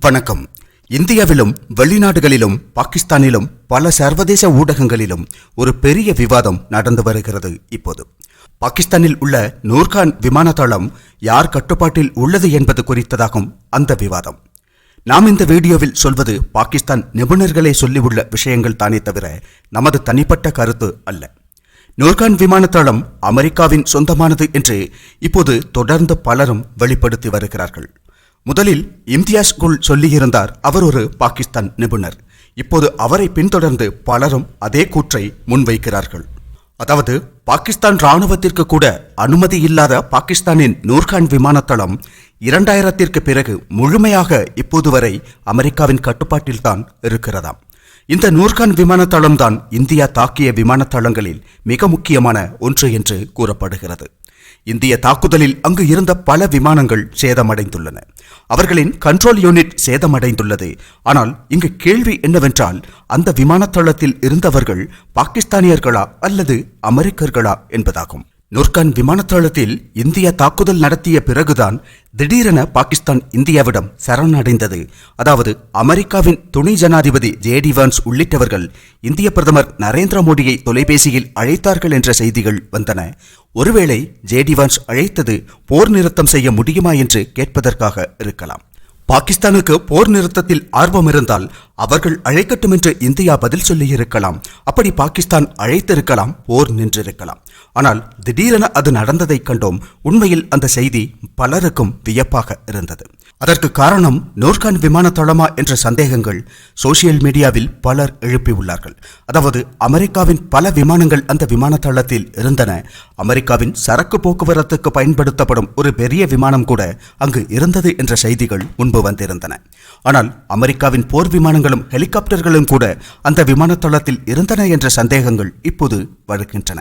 வணக்கம். இந்தியாவிலும் வெளிநாடுகளிலும் பாகிஸ்தானிலும் பல சர்வதேச ஊடகங்களிலும் ஒரு பெரிய விவாதம் நடந்து வருகிறது இப்போது. பாகிஸ்தானில் உள்ள நூர்கான் விமானத்தளம் யார் கட்டுப்பாட்டில் உள்ளது என்பது குறித்ததாகும் அந்த விவாதம். நாம் இந்த வீடியோவில் சொல்வது பாகிஸ்தான் நிபுணர்களே சொல்லியுள்ள விஷயங்கள் தானே தவிர நமது தனிப்பட்ட கருத்து அல்ல. நூர்கான் விமானத்தளம் அமெரிக்காவின் சொந்தமானது என்று இப்போது தொடர்ந்து பலரும் வெளிப்படுத்தி வருகிறார்கள். முதலில் இம்தியாஸ் குல் சொல்லியிருந்தார். அவர் ஒரு பாகிஸ்தான் நிபுணர். இப்போது அவரை பின்தொடர்ந்து பலரும் அதே கூற்றை முன்வைக்கிறார்கள். அதாவது பாகிஸ்தான் ராணுவத்திற்கு கூட அனுமதி இல்லாத பாகிஸ்தானின் நூர்கான் விமானத்தளம் இரண்டாயிரத்திற்கு பிறகு முழுமையாக இப்போது வரை அமெரிக்காவின் கட்டுப்பாட்டில்தான் இருக்கிறதாம். இந்த நூர்கான் விமானத்தளம்தான் இந்தியா தாக்கிய விமானத்தளங்களில் மிக முக்கியமான ஒன்று என்று கூறப்படுகிறது. இந்திய தாக்குதலில் அங்கு இருந்த பல விமானங்கள் சேதமடைந்துள்ளன. அவர்களின் கண்ட்ரோல் யூனிட் சேதமடைந்துள்ளது. ஆனால் இங்கு கேள்வி என்னவென்றால் அந்த விமானத்தளத்தில் இருந்தவர்கள் பாகிஸ்தானியர்களா அல்லது அமெரிக்கர்களா என்பதாகும். நூர்கான் விமானத்தளத்தில் இந்தியா தாக்குதல் நடத்திய பிறகுதான் திடீரென பாகிஸ்தான் இந்தியாவிடம் சரணடைந்தது. அதாவது அமெரிக்காவின் துணை ஜனாதிபதி ஜேடி வான்ஸ் உள்ளிட்டவர்கள் இந்திய பிரதமர் நரேந்திர மோடியை தொலைபேசியில் அழைத்தார்கள் என்ற செய்திகள் வந்தன. ஒருவேளை ஜேடி வான்ஸ் அழைத்தது போர் நிறுத்தம் செய்ய முடியுமா என்று கேட்பதற்காக இருக்கலாம். பாகிஸ்தானுக்கு போர் நிறுத்தத்தில் ஆர்வம் இருந்தால் அவர்கள் அழைக்கட்டும் என்று இந்தியா பதில் சொல்லியிருக்கலாம். அப்படி பாகிஸ்தான் அழைத்திருக்கலாம் போர் நின்றிருக்கலாம். ஆனால் திடீரென அது நடந்ததைக் கண்டோம். உண்மையில் அந்த செய்தி பலருக்கும் வியப்பாக இருந்தது. அதற்கு காரணம் நூர்கான் விமான தளமா என்ற சந்தேகங்கள். சோசியல் மீடியாவில் பலர் எழுப்பியுள்ளார்கள். அதாவது அமெரிக்காவின் பல விமானங்கள் அந்த விமான தளத்தில் இருந்தன. அமெரிக்காவின் சரக்கு போக்குவரத்துக்கு பயன்படுத்தப்படும் ஒரு பெரிய விமானம் கூட அங்கு இருந்தது என்ற செய்திகள் முன்பு வந்திருந்தன. ஆனால் அமெரிக்காவின் போர் விமானங்களும் ஹெலிகாப்டர்களும் கூட அந்த விமான தளத்தில் இருந்தன என்ற சந்தேகங்கள் இப்போது வருகின்றன.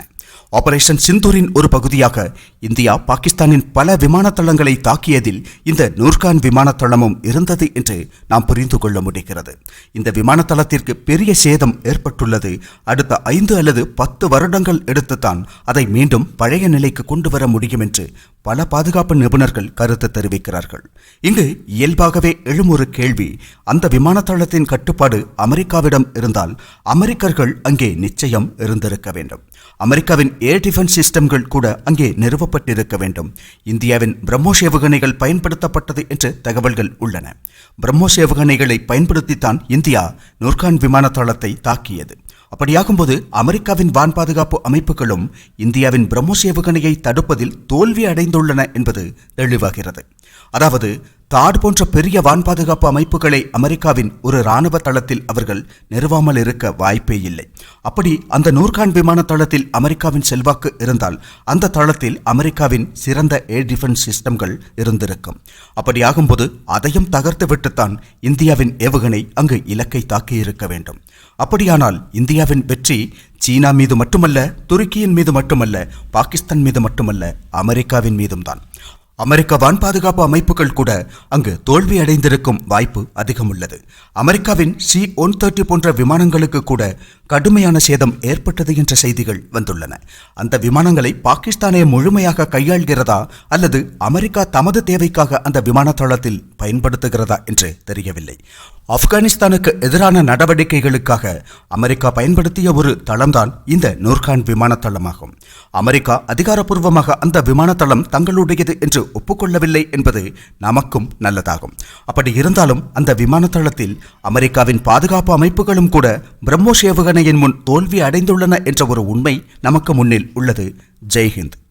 ஆபரேஷன் சிந்தூரின் ஒரு பகுதியாக இந்தியா பாகிஸ்தானின் பல விமானத்தளங்களை தாக்கியதில் இந்த நூர்கான் விமானத்தளமும் இருந்தது என்று நாம் புரிந்து கொள்ள முடிகிறது. இந்த விமானத்தளத்திற்கு பெரிய சேதம் ஏற்பட்டுள்ளது. அடுத்த ஐந்து அல்லது பத்து வருடங்கள் எடுத்துத்தான் அதை மீண்டும் பழைய நிலைக்கு கொண்டு வர முடியும் என்று பல பாதுகாப்பு நிபுணர்கள் கருத்து தெரிவிக்கிறார்கள். இங்கு இயல்பாகவே எழும் ஒரு கேள்வி அந்த விமானத்தளத்தின் கட்டுப்பாடு அமெரிக்காவிடம் இருந்தால் அமெரிக்கர்கள் அங்கே நிச்சயம் இருந்திருக்க வேண்டும். அமெரிக்காவின் ஏர் டிஃபென்ஸ் சிஸ்டம்கள் கூட அங்கே நிறுவப்பட்டிருக்க வேண்டும். இந்தியாவின் பிரம்மோஸ் ஏவுகணைகள் பயன்படுத்தப்பட்டது என்று தகவல்கள் உள்ளன. பிரம்மோஸ் ஏவுகணைகளை பயன்படுத்தித்தான் இந்தியா நூர்கான் விமானத்தளத்தை தாக்கியது. அப்படியாகும்போது அமெரிக்காவின் வான் பாதுகாப்பு அமைப்புகளும் இந்தியாவின் பிரம்மோஸ் ஏவுகணையை தடுப்பதில் தோல்வி அடைந்துள்ளன என்பது தெளிவாகிறது. அதாவது தாட் போன்ற பெரிய வான் பாதுகாப்பு அமைப்புகளை அமெரிக்காவின் ஒரு இராணுவ தளத்தில் அவர்கள் நிறுவாமல் இருக்க வாய்ப்பே இல்லை. அப்படி அந்த நூர்கான் விமான தளத்தில் அமெரிக்காவின் செல்வாக்கு இருந்தால் அந்த தளத்தில் அமெரிக்காவின் சிறந்த ஏர் டிஃபென்ஸ் சிஸ்டம்கள் இருந்திருக்கும். அப்படியாகும்போது அதையும் தகர்த்து விட்டுத்தான் இந்தியாவின் ஏவுகணை அங்கு இலக்கை தாக்கியிருக்க வேண்டும். அப்படியானால் இந்தியாவின் வெற்றி சீனா மீது மட்டுமல்ல துருக்கியின் மீது மட்டுமல்ல பாகிஸ்தான் மீது மட்டுமல்ல அமெரிக்காவின் மீதும் தான் அமெரிக்க வான் பாதுகாப்பு அமைப்புகள் கூட அங்கு தோல்வி அடைந்திருக்கும் வாய்ப்பு அதிகம் உள்ளது அமெரிக்காவின் சி ஒன் தேர்ட்டி போன்ற விமானங்களுக்கு கூட கடுமையான சேதம் ஏற்பட்டது என்ற செய்திகள் வந்துள்ளன. அந்த விமானங்களை பாகிஸ்தானே முழுமையாக கையாள்கிறதா அல்லது அமெரிக்கா தமது தேவைக்காக அந்த விமான தளத்தில் பயன்படுத்துகிறதா என்று தெரியவில்லை. ஆப்கானிஸ்தானுக்கு எதிரான நடவடிக்கைகளுக்காக அமெரிக்கா பயன்படுத்திய ஒரு தளம்தான் இந்த நூர்கான் விமான தளமாகும் அமெரிக்கா அதிகாரப்பூர்வமாக அந்த விமான தளம் தங்களுடையது என்று ஒப்புக்கொள்ளவில்லை என்பது நமக்கும் நல்லதாகும். அப்படி இருந்தாலும் அந்த விமான தளத்தில் அமெரிக்காவின் பாதுகாப்பு அமைப்புகளும் கூட பிரம்மோஸ் ஏவுகணையின் முன் தோல்வி அடைந்துள்ளன என்ற ஒரு உண்மை நமக்கு முன்னில் உள்ளது. ஜெய்ஹிந்த்.